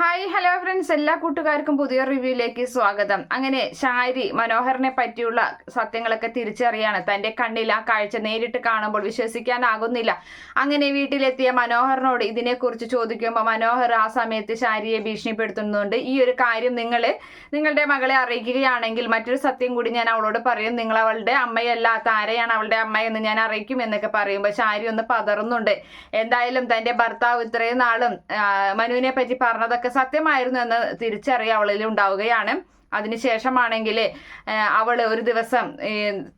Hi hello friends എല്ലാ കൂട്ടുകാർക്കും പുതിയ റിവ്യൂയിലേക്ക് സ്വാഗതം. അങ്ങനെ ഷാരി മനോഹറിനെ പറ്റിയുള്ള സത്യങ്ങളൊക്കെ തിരിച്ചറിയാണ്. തന്റെ കണ്ണിൽ ആ കാഴ്ച നേരിട്ട് കാണുമ്പോൾ വിശ്വസിക്കാനാകുന്നില്ല. അങ്ങനെ വീട്ടിലെത്തിയ മനോഹറിനോട് ഇതിനെക്കുറിച്ച് ചോദിക്കുമ്പോൾ മനോഹർ ആ സമയത്ത് ഷാരിയെ ഭീഷണിപ്പെടുത്തുന്നുണ്ട്. ഈ ഒരു കാര്യം നിങ്ങൾ നിങ്ങളുടെ മകളെ അറിയിക്കുകയാണെങ്കിൽ മറ്റൊരു സത്യം കൂടി ഞാൻ അവളോട് പറയും. നിങ്ങൾ അവളുടെ അമ്മയല്ല താരയാണ് അവളുടെ അമ്മയെന്ന് ഞാൻ അറിയിക്കും എന്നൊക്കെ പറയുമ്പോൾ ഷാരി ഒന്ന് പതറുന്നുണ്ട്. എന്തായാലും തന്റെ ഭർത്താവ് ഇത്രയും നാളും മനുവിനെ പറ്റി പറഞ്ഞതൊക്കെ സത്യമായിരുന്നു എന്ന് തിരിച്ചറിയ അവളിൽ ഉണ്ടാവുകയാണ്. അതിനുശേഷമാണെങ്കിൽ അവൾ ഒരു ദിവസം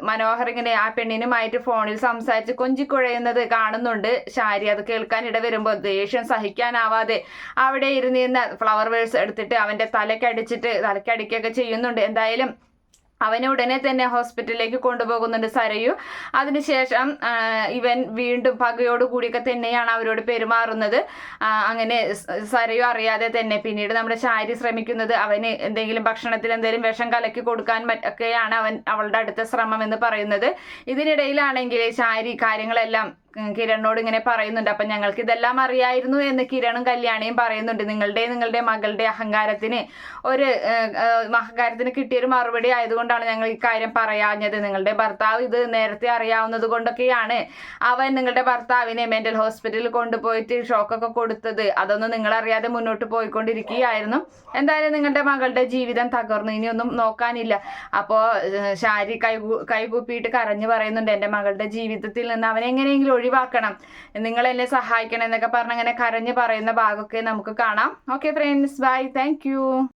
മനോഹർ ഇങ്ങനെ ആ പെണ്ണിനുമായിട്ട് ഫോണിൽ സംസാരിച്ച് കൊഞ്ചിക്കുഴയുന്നത് കാണുന്നുണ്ട്. ഷാരി അത് കേൾക്കാൻ ഇട വരുമ്പോൾ ദേഷ്യം സഹിക്കാനാവാതെ അവിടെ ഇരുന്നിരുന്ന ഫ്ലവർ വേഴ്സ് എടുത്തിട്ട് അവന്റെ തലക്കടിച്ചിട്ട് തലക്കടിക്കുകയൊക്കെ ചെയ്യുന്നുണ്ട്. എന്തായാലും അവനെ ഉടനെ തന്നെ ഹോസ്പിറ്റലിലേക്ക് കൊണ്ടുപോകുന്നുണ്ട് സരയു. അതിനുശേഷം ഇവൻ വീണ്ടും പകയോട് കൂടിയൊക്കെ തന്നെയാണ് അവരോട് പെരുമാറുന്നത്. അങ്ങനെ സരയു അറിയാതെ തന്നെ പിന്നീട് നമ്മുടെ ശാരി ശ്രമിക്കുന്നത് അവന് എന്തെങ്കിലും ഭക്ഷണത്തിൽ എന്തെങ്കിലും വിഷം കലക്കി കൊടുക്കാൻ ഒക്കെയാണ് അവൻ അവളുടെ അടുത്ത ശ്രമം എന്ന് പറയുന്നത്. ഇതിനിടയിലാണെങ്കിൽ ശാരി കാര്യങ്ങളെല്ലാം കിരണിനോട് ഇങ്ങനെ പറയുന്നുണ്ട്. അപ്പൊ ഞങ്ങൾക്ക് ഇതെല്ലാം അറിയായിരുന്നു എന്ന് കിരണും കല്യാണിയും പറയുന്നുണ്ട്. നിങ്ങളുടെ നിങ്ങളുടെ മകളുടെ അഹങ്കാരത്തിന് ഒരു അഹങ്കാരത്തിന് കിട്ടിയൊരു മറുപടി ആയതുകൊണ്ടാണ് ഞങ്ങൾ ഇക്കാര്യം കാര്യം പറയാഞ്ഞത്. നിങ്ങളുടെ ഭർത്താവ് ഇത് നേരത്തെ അറിയാവുന്നത് കൊണ്ടൊക്കെയാണ് അവൻ നിങ്ങളുടെ ഭർത്താവിനെ മെന്റൽ ഹോസ്പിറ്റലിൽ കൊണ്ടുപോയിട്ട് ഷോക്കൊക്കെ കൊടുത്തത്. അതൊന്നും നിങ്ങൾ അറിയാതെ മുന്നോട്ട് പോയിക്കൊണ്ടിരിക്കുകയായിരുന്നു. എന്തായാലും നിങ്ങളുടെ മകളുടെ ജീവിതം തകർന്നു. ഇനിയൊന്നും നോക്കാനില്ല. അപ്പോൾ ശാരി കൈ കൈകൂപ്പിയിട്ട് കരഞ്ഞു പറയുന്നുണ്ട്. എന്റെ മകളുടെ ജീവിതത്തിൽ നിന്ന് അവനെ എങ്ങനെയെങ്കിലും ഒഴിവാക്കണം. നിങ്ങൾ എന്നെ സഹായിക്കണം എന്നൊക്കെ പറഞ്ഞ് അങ്ങനെ കരഞ്ഞു പറയുന്ന ഭാഗമൊക്കെ നമുക്ക് കാണാം. Okay friends bye thank